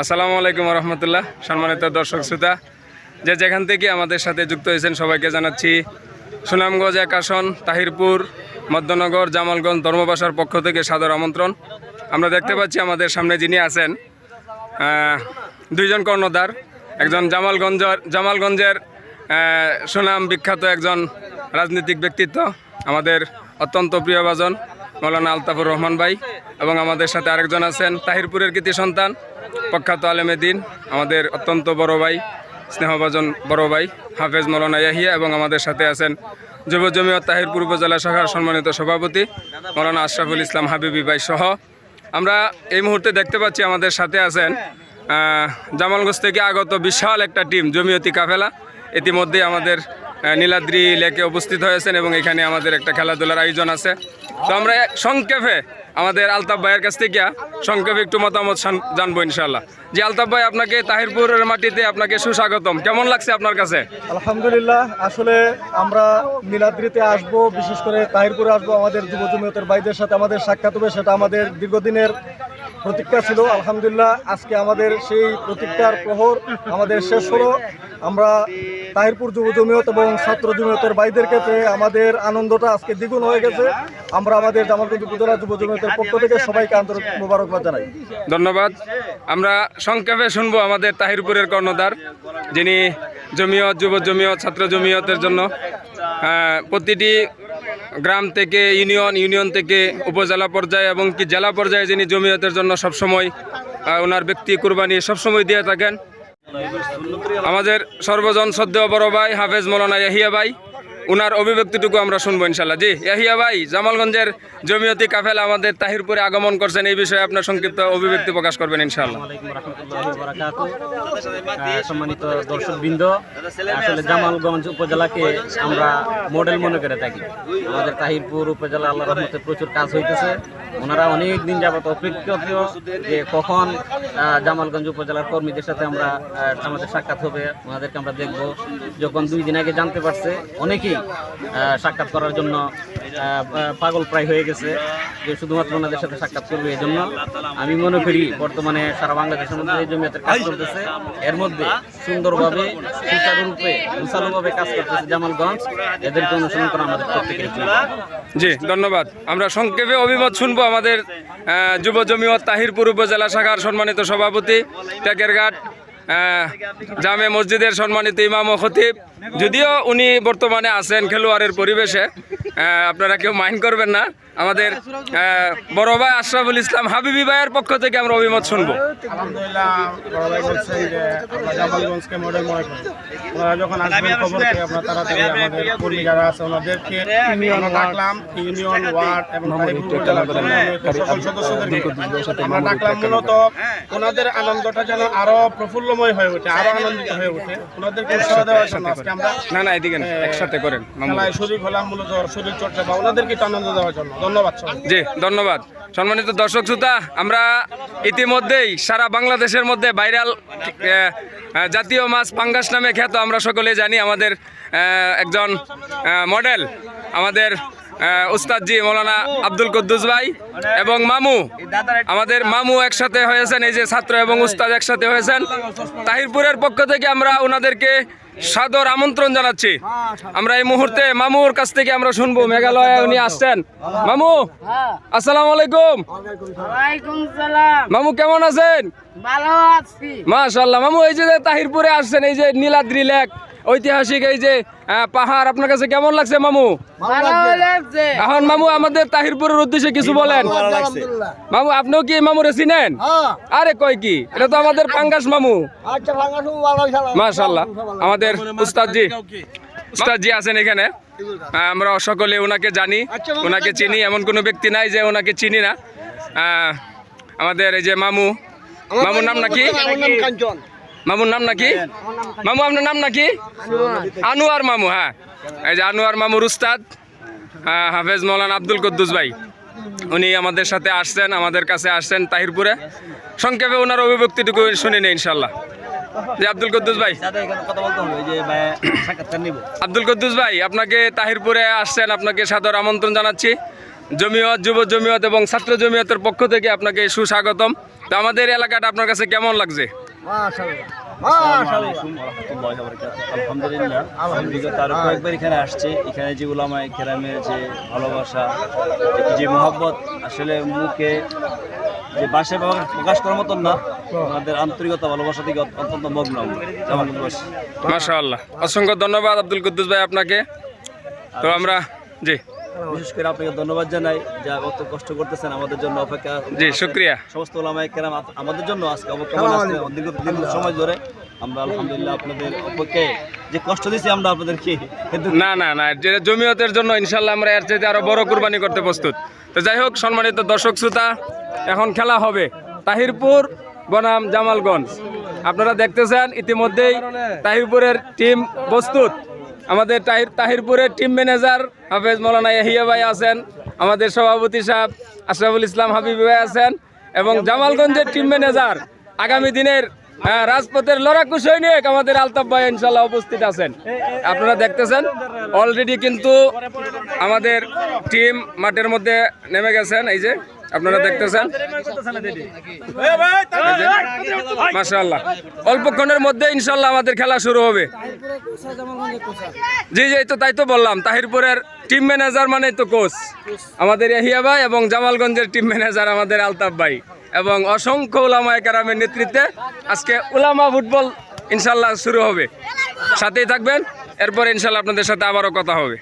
আসসালামু আলাইকুম রহমতুল্লাহ, সম্মানিত দর্শক শ্রোতা। যে যেখান থেকে আমাদের সাথে যুক্ত হয়েছেন সবাইকে জানাচ্ছি, সুনামগঞ্জ এক আসন, তাহিরপুর, মধ্যনগর, জামালগঞ্জ ধর্মবাসার পক্ষ থেকে সাদর আমন্ত্রণ। আমরা দেখতে পাচ্ছি আমাদের সামনে যিনি আছেন দুইজন কর্ণধার, একজন জামালগঞ্জের জামালগঞ্জের সুনাম বিখ্যাত একজন রাজনৈতিক ব্যক্তিত্ব, আমাদের অত্যন্ত প্রিয়ভাজন মৌলানা আলতাফুর রহমান ভাই এবং আমাদের সাথে আরেকজন আছেন, তাহিরপুরের কৃতি সন্তান, প্রখ্যাত আলেমে দিন, আমাদের অত্যন্ত বড় ভাই, স্নেহভাজন বড় ভাই, হাফেজ মৌলানা ইয়াহিয়া এবং আমাদের সাথে আছেন যুব জমিয়ত তাহিরপুর উপজেলা শাখার সম্মানিত সভাপতি মৌলানা আশরাফুল ইসলাম হাবিবি ভাই সহ। আমরা এই মুহূর্তে দেখতে পাচ্ছি আমাদের সাথে আছেন জামালগঞ্জ থেকে আগত বিশাল একটা টিম, জমিয়তি কাফেলা। ইতিমধ্যে আমাদের নীলাদ্রি লেকে উপস্থিত হয়েছেন এবং এখানে আমাদের একটা খেলাধুলার আয়োজন আছে। তো আমরা সংক্ষেপে আমাদের আলতাফ ভাইয়ের কাছ থেকে সংক্ষেপে একটু মতামত জানব ইনশাল্লাহ যে আলতাফ ভাই, আপনাকে তাহিরপুরের মাটিতে আপনাকে সুস্বাগতম। কেমন লাগছে আপনার কাছে? আলহামদুলিল্লাহ, আসলে আমরা নীলাদ্রিতে আসব, বিশেষ করে তাহিরপুরে আসব। আমাদের যুব জমিয়তের ভাইদের সাথে আমাদের সাক্ষাৎ হবে, সেটা আমাদের দীর্ঘদিনের প্রতীক্ষা ছিল। আলহামদুলিল্লাহ, আজকে আমাদের সেই প্রতীক্ষার প্রহর আমাদের শেষ হলো। আমরা তাহিরপুর যুব জমিয়ত এবং ছাত্র জমিয়তের ভাইদেরকে পেয়ে আমাদের আনন্দটা আজকে দ্বিগুণ হয়ে গেছে। আমরা আমাদের জামালগঞ্জ উপজেলা যুব জমিয়তের পক্ষ থেকে সবাইকে আন্তরিক মোবারকবাদ জানাই। ধন্যবাদ। আমরা সংক্ষেপে শুনব আমাদের তাহিরপুরের কর্ণধার, যিনি জমিয়ত, যুব জমিয়ত, ছাত্র জমিয়তের জন্য প্রতিটি গ্রাম থেকে ইউনিয়ন ইউনিয়ন থেকে উপজেলা পর্যায়ে এবং কি জেলা পর্যায়ে যিনি জমিয়তের জন্য সবসময় ওনার ব্যক্তি কুরবানি সবসময় দিয়ে থাকেন। আমাদের সর্বজন শ্রদ্ধেয় বড় ভাই হাফেজ মৌলানা ইয়াহিয়া ভাই। উনার অভিব্যক্তিটুকু আমরা শুনব ইনশাল্লাহ। জি, ইয়াহিয়া ভাই, জামালগঞ্জের জমিয়তি কাফেল আমাদের তাহিরপুরে আগমন করছেন, এই বিষয়ে আপনার সংক্ষিপ্ত অভিব্যক্তি প্রকাশ করবেন ইনশাল্লাহ। সম্মানিত দর্শকবৃন্দ, আসলে জামালগঞ্জ উপজেলাকে আমরা মডেল মনে করে থাকি। আমাদের তাহিরপুর উপজেলা আল্লাহ রহমতে প্রচুর কাজ হইতেছে। ওনারা অনেক দিন যাবত অপেক্ষিত যে কখন জামালগঞ্জ উপজেলার কর্মীদের সাথে আমরা আমাদের সাক্ষাৎ হবে, ওনাদেরকে আমরা দেখব। যখন দুই দিন আগে জানতে পারছে, অনেকেই সাক্ষাৎ করার জন্য পাগল প্রায় হয়ে গেছে যে শুধুমাত্র ওনাদের সাথে সাক্ষাৎ করবে এই জন্য আমি মনে করি বর্তমানে সারা বাংলাদেশের মধ্যে এই জমিয়তের কাজ চলতেছে। এর মধ্যে সুন্দরভাবে, সুচারুরূপে উচালুভাবে কাজ করতেছে জামালগঞ্জ। এদেরকে অনুসরণ করা আমাদের প্রত্যেকের। জি, ধন্যবাদ। আমরা সংক্ষেপে অভিমত শুনব আমাদের যুব জমিয়ত তাহিরপুর উপজেলা শাখার সম্মানিত সভাপতি, টেকেরঘাট জামে মসজিদের সম্মানিত ইমাম ও খতিব। যদিও উনি বর্তমানে আছেন খেলোয়াড়ের পরিবেশে আপনারা কেউ মাইন্ড করবেন না। আমাদের বড় ভাই আশরাফুল ইসলাম হাবিবি ভাইয়ের পক্ষ থেকে আমরা অভিমত শুনব। আলহামদুলিল্লাহ বড় ভাই বলছেন যে আমরা জামালগঞ্জকে মডেল করি। ওনারা যখন আসবেন খবর পেয়ে আপনার তাড়াতাড়ি আমাদের কর্মী যারা আছে ওনাদেরকে ইউনিয়ন ডাকলাম ইউনিয়ন ওয়ার্ড এবং তারিফপুর জেলার জমিয়তের সকল সদস্যদেরকে আমরা ডাকলাম মূলত ওনাদের আনন্দটা যেন আরও প্রফুল্লময় হয়ে ওঠে আরও আনন্দিত হয়ে ওঠে। ওনাদেরকে উৎসাহ দেওয়ার জন্য আজকে আমরা না না এদিকে একসাথে করেন। শরীর হলাম মূলত শরীর চর্চা বা ওনাদেরকে আনন্দ দেওয়ার জন্য। ধন্যবাদ জি, ধন্যবাদ। সম্মানিত দর্শক, শ্রোতা, আমরা ইতিমধ্যেই সারা বাংলাদেশের মধ্যে ভাইরাল জাতীয় মাছ পাঙ্গাস নামে খ্যাত। আমরা সকলে জানি আমাদের একজন মডেল, আমাদের আহ, উস্তাদজি মৌলানা আব্দুল কুদ্দুস ভাই এবং মামু। আমাদের মামু একসাথে হয়েছেন এই যে ছাত্র এবং উস্তাদ একসাথে হয়েছেন। তাহিরপুরের পক্ষ থেকে আমরা ওনাদেরকে সাদর আমন্ত্রণ জানাচ্ছি। আমরা এই মুহূর্তে মামুর কাছ থেকে আমরা শুনব। মেঘালয়ে উনি আসছেন। মামু আসসালামু আলাইকুম। মামু কেমন আছেন? মাশাল্লাহ মামু এই যে তাহিরপুরে আসছেন এই যে নীলাদ্রি লেক। ঐতিহাসিক এই যে পাহাড় আপনার কাছে কেমন লাগছে মামু? এখন মামু আমাদের তাহিরপুরের উদ্দেশ্যে কিছু বলেন। মামু আপনিও কি মামুরে চিনেন? আরে কয় কি? এটা তো আমাদের পাঙ্গাস মামু। আচ্ছা মাশাল্লাহ আমাদের উস্তাদজি উস্তাদজি আছেন এখানে। আমরা সকলে ওনাকে জানি। ওনাকে চিনি এমন কোনো ব্যক্তি নাই যে ওনাকে চিনি না। আমাদের এই যে মামু মামুর নাম নাকি? কাঞ্চন। মামুর নাম নাকি? মামু আপনার নাম নাকি? আনোয়ার মামু হ্যাঁ। এই যে আনোয়ার মামুর উস্তাদ আহ, হাফেজ মৌলানা আব্দুল কুদ্দুস ভাই। উনি আমাদের সাথে আসছেন আমাদের কাছে আসছেন তাহিরপুরে। সংক্ষেপে ওনার অভিব্যক্তিটুকু শুনে নেই ইনশাল্লাহ যে আব্দুল কুদ্দুস ভাই। আব্দুল কুদ্দুস ভাই আপনাকে তাহিরপুরে আসছেন আপনাকে সাদর আমন্ত্রণ জানাচ্ছি। জমিয়ত যুব জমিয়ত এবং ছাত্র জমিয়তের পক্ষ থেকে আপনাকে সুস্বাগতম। তো আমাদের এলাকাটা আপনার কাছে কেমন লাগছে? আলহামদুলিল্লাহ আমি বিগত আরও কয়েকবার এখানে আসছে। এখানে যে উলামায় কেরামের যে ভালোবাসা যে মোহাব্বত আসলে মুখে যে বাসায় প্রকাশ করার মতন না আমাদের আন্তরিকতা ভালোবাসা থেকে অত্যন্ত মগ্ন জামালগঞ্জবাসী মাশাআল্লাহ। অসংখ্য ধন্যবাদ আব্দুল কুদ্দুস ভাই আপনাকে। তো আমরা জি। বিশেষ করে আপনাকে ধন্যবাদ জানাই যা কত কষ্ট করতেছেন আমাদের জন্য অপেক্ষা জি শুক্রিয়া। সমস্ত ওলামায় কেরাম আমাদের জন্য আজকে দীর্ঘ দীর্ঘ সময় ধরে আমরা আলহামদুলিল্লাহ আপনাদের অপেক্ষায়। যে কষ্ট দিয়েছি আমরা আপনাদেরকে না না না যে জমিয়তের জন্য ইনশাল্লাহ আমরা এর চাইতে আরও বড় কুরবানি করতে প্রস্তুত। তো যাই হোক সম্মানিত দর্শক শ্রোতা এখন খেলা হবে তাহিরপুর বনাম জামালগঞ্জ। আপনারা দেখতেছেন ইতিমধ্যেই তাহিরপুরের টিম প্রস্তুত। আমাদের তাহির তাহিরপুরের টিম ম্যানেজার হাফেজ মৌলানা ইয়াহিয়া ভাই আছেন, আমাদের সভাপতি সাহেব আশরাফুল ইসলাম হাবিব ভাই আছেন এবং জামালগঞ্জের টিম ম্যানেজার আগামী দিনের রাজপথের লড়াকু সৈনিক আমাদের আলতাফ ভাই ইনশাল্লাহ উপস্থিত আছেন। আপনারা দেখতেছেন অলরেডি কিন্তু আমাদের টিম মাঠের মধ্যে নেমে গেছেন, এই যে আপনারা দেখতেছেন? মাশাআল্লাহ। অল্পক্ষণের মধ্যে ইনশাল্লাহ আমাদের খেলা শুরু হবে। জি জি তো তাই তো বললাম। তাহিরপুরের টিম ম্যানেজার মানে তো কোচ আমাদের এহিয়া ভাই এবং জামালগঞ্জের টিম ম্যানেজার আমাদের আলতাফ ভাই। এবং অসংখ্য উলামা কারামের নেতৃত্বে আজকে উলামা ফুটবল ইনশাল্লাহ শুরু হবে। সাথেই থাকবেন। এরপর ইনশাল্লাহ আপনাদের সাথে আবারও কথা হবে।